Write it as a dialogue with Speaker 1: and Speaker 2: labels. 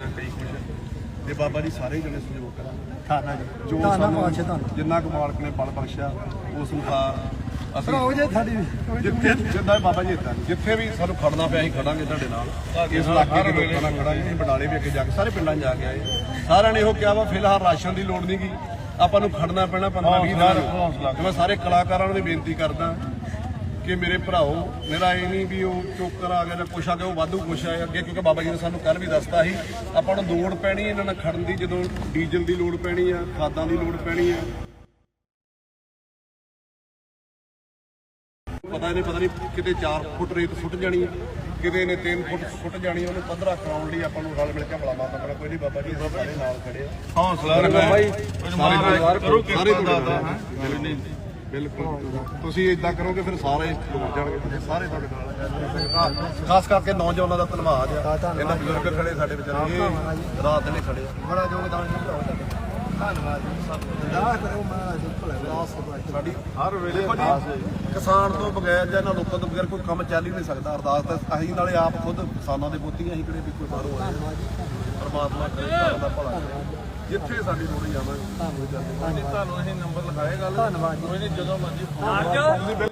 Speaker 1: ਕਈ ਕੁਝ ਤੇ ਬਾਬਾ ਜੀ ਸਾਰੇ ਜਣੇ ਸਹਿਯੋਗ ਕਰਨ
Speaker 2: ਖਾਣਾ ਜੀ।
Speaker 1: ਜੋ
Speaker 2: ਧੰਨਾ
Speaker 1: ਸਾਨੂੰ
Speaker 2: ਧੰਨ
Speaker 1: ਜਿੰਨਾ ਕੁ ਮਾਲਕ ਨੇ ਬਲ ਬਖਸ਼ਿਆ ਉਸ ਅਨੁਸਾਰ ਅਸੀਂ
Speaker 2: ਭਰਾਓ ਜੇ ਸਾਡੀ
Speaker 1: ਜਿੱਥੇ ਜਿੱਦਾਂ ਬਾਬਾ ਜੀ ਇੱਦਾਂ ਜਿੱਥੇ ਵੀ ਸਾਨੂੰ ਖੜਨਾ ਪਿਆ ਅਸੀਂ ਖੜਾਂਗੇ ਤੁਹਾਡੇ ਨਾਲ। ਇਸ ਇਲਾਕੇ ਦੇ ਲੋਕਾਂ ਨਾਲ ਖੜਾਂਗੇ ਬਡਾਲੇ ਵੀ ਅੱਗੇ ਜਾ ਕੇ ਸਾਰੇ ਪਿੰਡਾਂ ਜਾ ਕੇ ਆਏ। ਸਾਰਿਆਂ ਨੇ ਇਹੋ ਕਿਹਾ ਵਾ ਫਿਲਹਾਲ ਰਾਸ਼ਨ ਦੀ ਲੋੜ ਨਹੀਂਗੀ ਆਪਾਂ ਨੂੰ ਖੜਨਾ ਪੈਣਾ 15 20 ਦਿਨ ਤੇ ਮੈਂ ਸਾਰੇ ਕਲਾਕਾਰਾਂ ਨੂੰ ਵੀ ਬੇਨਤੀ ਕਰਦਾ ਕਿ ਮੇਰੇ ਭਰਾਓ ਮੇਰਾ ਇਹ ਨਹੀਂ ਵੀ ਉਹ ਚੋਕਰ ਆ ਗਿਆ ਜਾਂ ਕੁਛ ਆ ਗਿਆ ਉਹ ਵਾਧੂ ਕੁਛ ਆ ਅੱਗੇ ਕਿਉਂਕਿ ਬਾਬਾ ਜੀ ਨੇ ਸਾਨੂੰ ਕੱਲ ਵੀ ਦੱਸਤਾ ਸੀ ਆਪਾਂ ਨੂੰ ਲੋੜ ਪੈਣੀ ਇਹਨਾਂ ਨਾਲ ਖੜਨ ਦੀ ਜਦੋਂ ਡੀਜ਼ਲ ਦੀ ਲੋੜ ਪੈਣੀ ਆ ਖਾਦਾਂ ਦੀ ਲੋੜ ਪੈਣੀ ਆ। ਪਤਾ ਨਹੀਂ ਪਤਾ ਨਹੀਂ ਕਿਤੇ 4 ਫੁੱਟ ਰੇਤ ਸੁੱਟ ਜਾਣੀ ਹੈ ਕਿਤੇ ਨੇ 3 ਫੁੱਟ ਸੁੱਟ ਜਾਣੀ ਉਹਨੂੰ 15 ਕਰਾਉਣ ਲਈ ਆਪਾਂ ਨੂੰ ਰਲ ਮਿਲ ਕੇ ਹਮਲਾ ਮਾਰਨਾ ਪੈਣਾ ਕੋਈ ਨਹੀਂ ਬਾਬਾ ਜੀ ਸਾਰੇ ਨਾਲ ਖੜੇ ਆ।
Speaker 3: ਹੌਸਲਾ
Speaker 1: ਬਾਬਾ ਜੀ ਸਾਰੇ
Speaker 3: ਕਰੋ
Speaker 1: ਸਾਰੇ
Speaker 3: ਕਿਰਪਾ ਦਾਤਾ।
Speaker 1: ਬਿਲਕੁਲ ਤੁਸੀਂ ਇਦਾਂ ਕਰੋਗੇ ਫਿਰ ਸਾਰੇ ਲੋਕ ਜਾਣਗੇ। ਸਾਰੇ ਤੁਹਾਡੇ ਨਾਲ। ਖਾਸ ਕਰਕੇ ਨੌਜਵਾਨਾਂ ਦਾ ਧੰਨਵਾਦ ਆ। ਇਹਨਾਂ ਬਜ਼ੁਰਗ ਖੜੇ ਸਾਡੇ ਵਿਚਾਰੇ ਰਾਤ ਨੇ ਖੜੇ
Speaker 2: ਬੜਾ ਯੋਗਦਾਨ ਤੁਹਾਡਾ ਧੰਨਵਾਦ ਜੀ। ਦਾ ਕਰੋ ਮਹਾਰਾਜ
Speaker 1: ਸਾਡੀ
Speaker 3: ਹਰ ਵੇਲੇ
Speaker 1: ਦੇਖੋ ਜੀ ਕਿਸਾਨ ਤੋਂ ਬਗੈਰ ਜਾਂ ਇਹਨਾਂ ਲੋਕਾਂ ਤੋਂ ਬਗੈਰ ਕੋਈ ਕੰਮ ਚੱਲ ਹੀ ਨਹੀਂ ਸਕਦਾ। ਅਰਦਾਸ ਤਾਂ ਅਸੀਂ ਨਾਲੇ ਆਪ ਖੁਦ ਕਿਸਾਨਾਂ ਦੇ ਪੁੱਤੀ ਅਸੀਂ ਕਿਹੜੇ ਵੀ ਕੋਈ ਬਾਹਰੋਂ ਆਏ ਹਾਂ। ਪਰਮਾਤਮਾ ਕਰੇ ਦਾ ਭਲਾ ਕਰੇ। ਜਿੱਥੇ ਸਾਡੀ ਲੋੜ ਜਾਵਾਂਗੇ।
Speaker 3: ਤੁਹਾਨੂੰ ਅਸੀਂ ਨੰਬਰ ਲਿਖਾਏ ਗੱਲ
Speaker 2: ਧੰਨਵਾਦ ਜੀ।
Speaker 3: ਕੋਈ ਨਹੀਂ ਜਦੋਂ ਮਰਜ਼ੀ ਫੋਨ